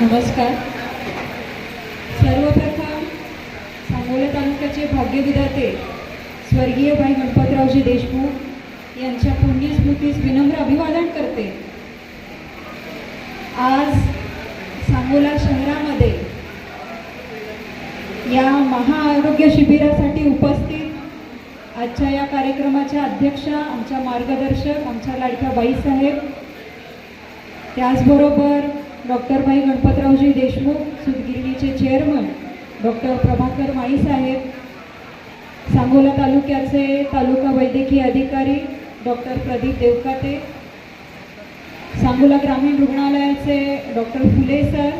नमस्कार. सर्वप्रथम सांगोला तालुक्याचे भाग्यविधाते स्वर्गीय भाई गणपतरावजी देशमुख यांच्या पुण्यस्मृतीस विनम्र अभिवादन करते. आज सांगोला शहरामध्ये या महाआरोग्य शिबिरासाठी उपस्थित आजच्या या कार्यक्रमाच्या अध्यक्षा आमच्या मार्गदर्शक आमच्या लाडक्या बाईसाहेब. त्याचबरोबर डॉक्टर भाई गणपतरावजी देशमुख सुतगिरणीचे चेअरमन डॉक्टर प्रभाकर माळीसाहेब सांगोला तालुक्याचे तालुका वैद्यकीय अधिकारी डॉक्टर प्रदीप देवकाते सांगोला ग्रामीण रुग्णालयाचे डॉक्टर फुले सर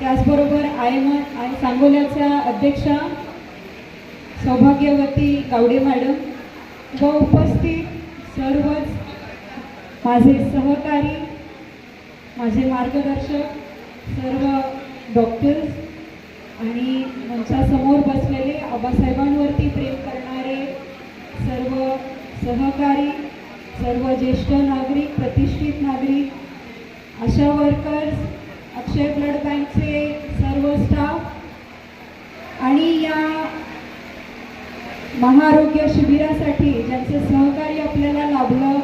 त्याचबरोबर आय एम आय सांगोल्याच्या अध्यक्षा सौभाग्यवती गावडे मॅडम व उपस्थित सर्वच माझे सहकारी माझे मार्गदर्शक सर्व डॉक्टर्स आणि मंचासमोर बसलेले आबासाहेबांवरती प्रेम करणारे सर्व सहकारी सर्व ज्येष्ठ नागरिक प्रतिष्ठित नागरिक आशा वर्कर्स अक्षय ब्लड बँकचे सर्व स्टाफ आणि या महाआरोग्य शिबिरासाठी ज्यांचं सहकार्य आपल्याला लाभलं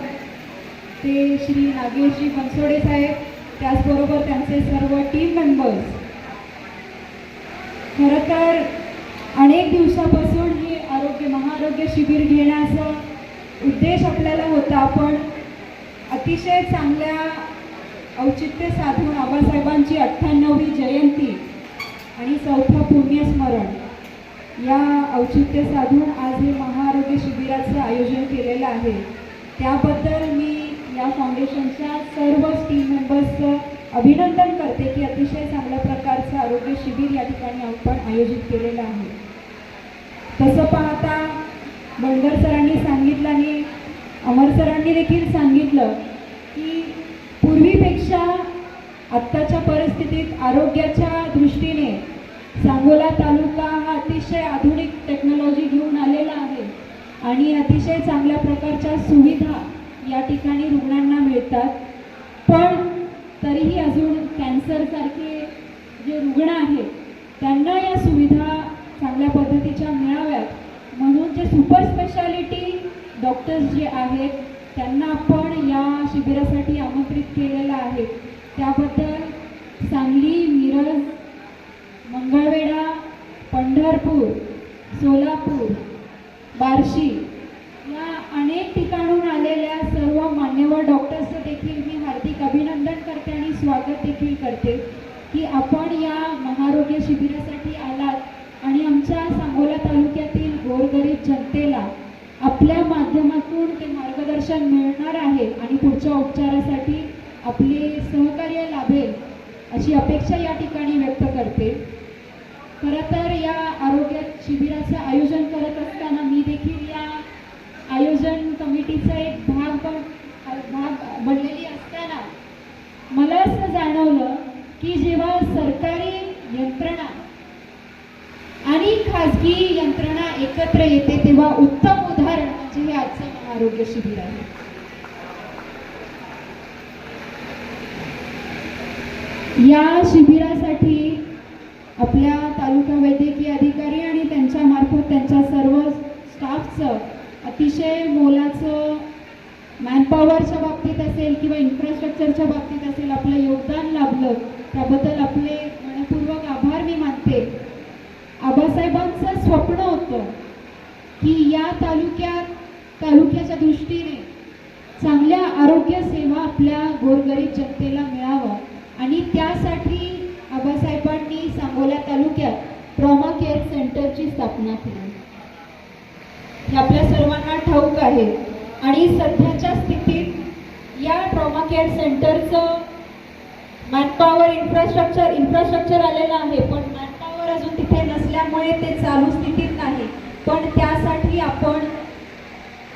ते श्री नागेशजी बनसोडे साहेब त्याचबरोबर त्यांचे सर्व टीम मेंबर्स खरं तर अनेक दिवसापासून हे आरोग्य महाआरोग्य शिबिर घेण्याचा उद्देश आपल्याला होता पण अतिशय चांगल्या औचित्य साधून आबासाहेबांची अठ्ठ्याण्णवी जयंती आणि चौथं पुण्यस्मरण या औचित्य साधून आज हे महाआरोग्य शिबिराचं आयोजन केलेलं आहे. त्याबद्दल फाउंडेशनच्या सर्व टीम मेंबर्सचं अभिनंदन करते की अतिशय चांगल्या प्रकारचं आरोग्य शिबिर या ठिकाणी आपण आयोजित केलेलं आहे. तसं पाहता बंडर सरांनी सांगितलं आणि अमर सरांनी देखील सांगितलं की पूर्वीपेक्षा आत्ताच्या परिस्थितीत आरोग्याच्या दृष्टीने सांगोला तालुका हा अतिशय आधुनिक टेक्नॉलॉजी घेऊन आलेला आहे आणि अतिशय चांगल्या प्रकारच्या सुविधा या ठिकाणी रुग्णांना मिळतात पण तरीही अजून कॅन्सरसारखे जे रुग्ण आहेत त्यांना या सुविधा चांगल्या पद्धतीच्या मिळाव्यात. म्हणून जे सुपर स्पेशालिटी डॉक्टर्स जे आहेत त्यांना आपण या शिबिरासाठी आमंत्रित केलेलं आहे. त्याबद्दल सांगली मिरज मंगळवेढा पंढरपूर सोलापूर बार्शी या अनेक ठिकाणून आलेल्या सर्व मान्यवर डॉक्टर्सचं देखील मी हार्दिक अभिनंदन करते आणि स्वागत देखील करते की आपण या महारोग्य शिबिरासाठी आलात आणि आमच्या सांगोला तालुक्यातील गोरगरीब जनतेला आपल्या माध्यमातून ते मार्गदर्शन मिळणार आहे आणि पुढच्या उपचारासाठी आपले सहकार्य लाभेल अशी अपेक्षा या ठिकाणी व्यक्त करते. खरं तर या आरोग्य शिबिराचं आयोजन करत असताना मी देखील आयोजन कमिटीचा एक भाग पण भाग बनलेली असताना मला असं जाणवलं की जेव्हा सरकारी यंत्रणा आणि खाजगी यंत्रणा एकत्र येते तेव्हा उत्तम उदाहरण म्हणजे हे आजचं आरोग्य शिबिर आहे. या शिबिरासाठी आपल्या तालुका वैद्यकीय अधिकारी आणि त्यांच्या मार्फत त्यांच्या सर्व स्टाफचं अतिशय मोलाचं मॅनपॉवरच्या बाबतीत असेल किंवा इन्फ्रास्ट्रक्चरच्या बाबतीत असेल आपलं योगदान लाभलं त्याबद्दल आपले मनपूर्वक आभार मी मानते. आबासाहेबांचं स्वप्न होतं की या तालुक्यात तालुक्याच्या दृष्टीने चांगल्या आरोग्य सेवा आपल्या गोरगरीब जनतेला मिळावं आणि त्यासाठी आबासाहेबांनी सांगोला तालुक्यात ट्रॉमा केअर सेंटरची स्थापना केली. हे आपल्या सर्वांना ठाऊक आहे. आणि सध्याच्या स्थितीत या ट्रॉमा केअर सेंटरचं मॅनपॉवर इन्फ्रास्ट्रक्चर इन्फ्रास्ट्रक्चर आलेलं आहे. पण मॅनपॉवर अजून तिथे नसल्यामुळे ते चालू स्थितीत नाही. पण त्यासाठी आपण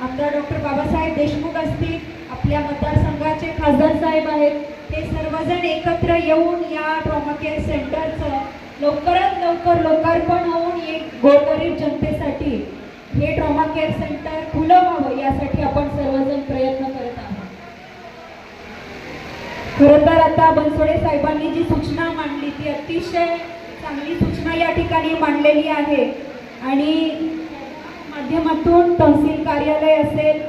आमदार डॉक्टर बाबासाहेब देशमुख असतील आपल्या मतदारसंघाचे खासदार साहेब आहेत ते सर्वजण एकत्र येऊन या ट्रॉमा केअर सेंटरचं लवकरात लवकर लोकार्पण होऊन एक गोरगरीब जनतेसाठी हे ट्रॉमा केअर सेंटर खुलं व्हावं यासाठी आपण सर्वजण प्रयत्न करत आहोत. खरं तर आता बनसोडे साहेबांनी जी सूचना मांडली ती अतिशय चांगली सूचना या ठिकाणी मांडलेली आहे. आणि माध्यमातून तहसील कार्यालय असेल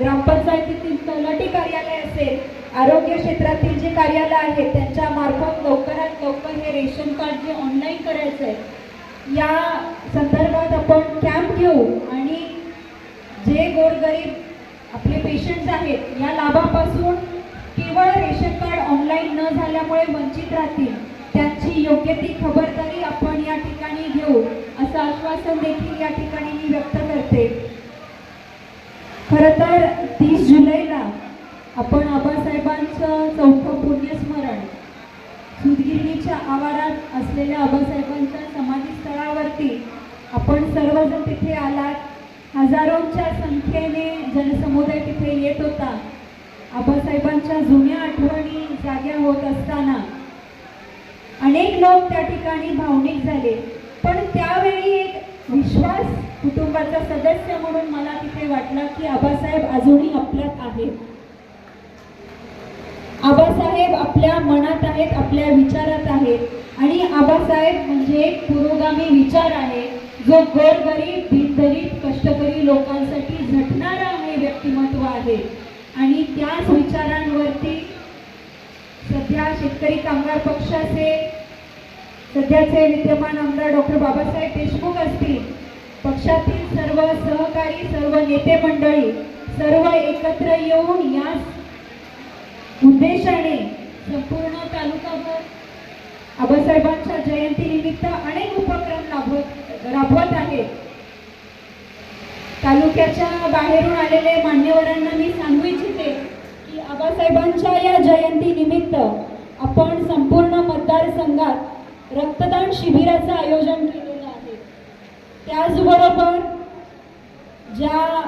ग्रामपंचायतीतील तलाठी कार्यालय असेल आरोग्य क्षेत्रातील जे कार्यालय आहेत त्यांच्या मार्फत लवकरात लवकर हे रेशन कार्ड जे ऑनलाईन करायचं आहे या संदर्भात देऊ आणि जे गोरगरीब आपले पेशंट्स आहेत या लाभापासून केवळ रेशन कार्ड ऑनलाईन न झाल्यामुळे वंचित राहतील त्यांची योग्य ती खबरदारी आपण या ठिकाणी घेऊ असं आश्वासन देखील या ठिकाणी मी व्यक्त करते. खरं तर तीस जुलैला आपण आबासाहेबांचं चौथं पुण्यस्मरण सुदगिरणीच्या आवारात असलेल्या आबासाहेबांच्या समाधीस्थळावरती आपण सर्वजण तिथे आलात. हजारोंच्या संख्येने जनसमुदाय तिथे येत होता. आबासाहेबांच्या जुन्या आठवणी जाग्या होत असताना अनेक लोक त्या ठिकाणी भावनिक झाले. पण त्यावेळी एक विश्वास कुटुंबाचा सदस्य म्हणून मला तिथे वाटला की आबासाहेब अजूनही आपल्यात आहेत. आबासाहेब आपल्या मनात आहेत आपल्या विचारात आहेत. आणि आबासाहेब म्हणजे एक पुरोगामी विचार आहे. जो गोरगरीब दीनदलित कष्टकरी लोकांसाठी झटणारा हे व्यक्तिमत्व आहे. आणि त्याच विचारांवरती सध्या शेतकरी कामगार पक्षाचे सध्याचे विद्यमान आमदार डॉक्टर बाबासाहेब देशमुख असतील पक्षातील सर्व सहकारी सर्व नेते मंडळी सर्व एकत्र येऊन या उद्देशाने संपूर्ण तालुकाभर आबासाहेबांच्या जयंतीनिमित्त अनेक उपक्रम राबवत राबवत आहे. तालुक्याच्या बाहेरून आलेले मान्यवरांना मी सांगू इच्छिते की आबासाहेबांच्या या जयंतीनिमित्त आपण संपूर्ण मतदारसंघात रक्तदान शिबिराचं आयोजन केलेलं आहे. त्याचबरोबर ज्या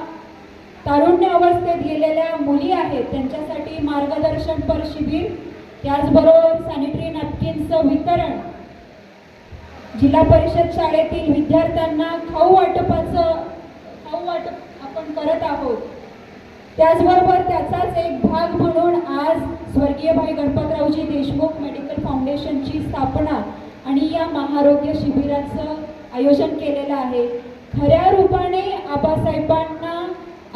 तारुण्य अवस्थेत गेलेल्या मुली आहेत त्यांच्यासाठी मार्गदर्शनपर शिबिर त्याचबरोबर सॅनिटरी नॅपकिन्सचं वितरण जिल्हा परिषद शाळेतील विद्यार्थ्यांना खाऊ वाटपाचं खाऊ वाटप आपण करत आहोत. त्याचबरोबर त्याचाच एक भाग म्हणून आज स्वर्गीय भाई गणपतरावजी देशमुख मेडिकल फाउंडेशनची स्थापना आणि या महारोग्य शिबिराचं आयोजन केलेलं आहे. खऱ्या रूपाने आबासाहेबांना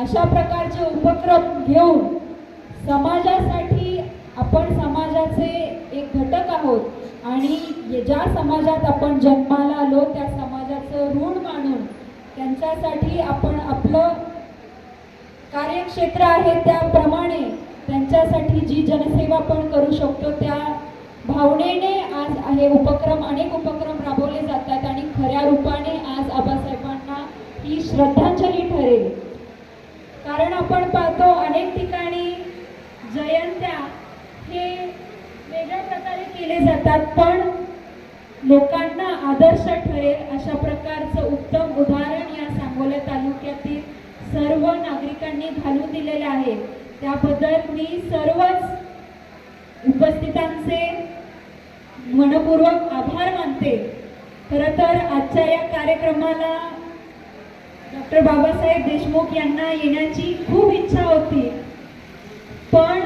अशा प्रकारचे उपक्रम घेऊन समाजासाठी आपण समाजाचे एक घटक आहोत आणि ज्या समाजात आपण जन्माला आलो त्या समाजाचं ऋण मानून त्यांच्यासाठी आपण आपलं कार्यक्षेत्र आहे त्याप्रमाणे त्यांच्यासाठी जी जनसेवा आपण करू शकतो त्या भावनेने आज हे उपक्रम अनेक उपक्रम राबवले जातात आणि खऱ्या रूपाने आज आबासाहेबांना ही श्रद्धांजली ठरेल. कारण आपण पाहतो अनेक ठिकाणी जयंत्या केले जातात पण लोकांना आदर्श ठरेल अशा प्रकारचं उत्तम उदाहरण या सांगोला तालुक्यातील सर्व नागरिकांनी घालून दिलेले आहे. त्याबद्दल मी सर्वच उपस्थितांचे मनपूर्वक आभार मानते. खरं तर आजच्या या कार्यक्रमाला डॉक्टर बाबासाहेब देशमुख यांना येण्याची खूप इच्छा होती. पण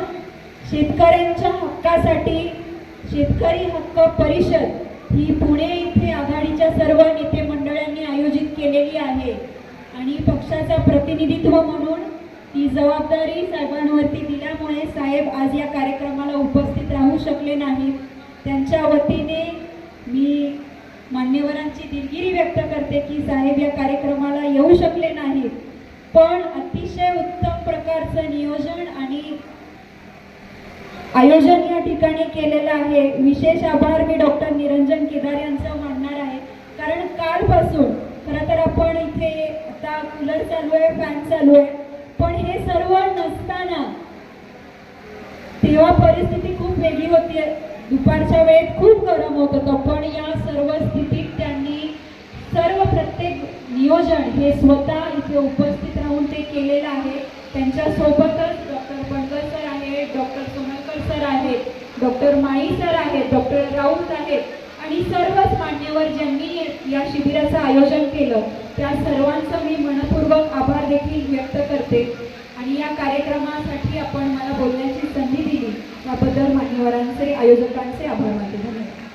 शेतकऱ्यांच्या हक्कासाठी शेतकरी हक्क परिषद ही पुणे इथे आघाडीच्या सर्व नेते मंडळांनी आयोजित केलेली आहे. आणि पक्षाचा प्रतिनिधित्व म्हणून ती जबाबदारी साहेबांवरती दिल्यामुळे साहेब आज या कार्यक्रमाला उपस्थित राहू शकले नाही त्यांच्या वतीने मी मान्यवरांची दिलगिरी व्यक्त करते की साहेब या कार्यक्रमाला येऊ शकले नाहीत. पण अतिशय उत्तम प्रकारचं नियोजन आणि आयोजन या ठिकाणी केलेलं आहे. विशेष आभार मी डॉक्टर निरंजन केदार यांचं मानणार आहे. कारण कालपासून खरं तर आपण इथे आता कूलर चालू आहे फॅन चालू आहे. पण हे सर्व नसताना तेव्हा परिस्थिती खूप वेगळी होती. दुपारच्या वेळेत खूप गरम होत होतं. पण या सर्व स्थितीत त्यांनी सर्व प्रत्येक नियोजन हे स्वतः इथे उपस्थित राहून ते केलेलं आहे. त्यांच्यासोबतच डॉक्टर बनकर सर आहेत डॉक्टर सोनलकर सर आहेत डॉक्टर माई सर आहेत डॉक्टर राऊत आहेत. आणि सर्वच मान्यवर ज्यांनी या शिबिराचं आयोजन केलं त्या सर्वांचं मी मनपूर्वक आभार देखील व्यक्त करते. आणि या कार्यक्रमासाठी आपण मला बोलण्याची संधी दिली. त्याबद्दल मान्यवरांचे आयोजकांचे आभार मानले धन्यवाद.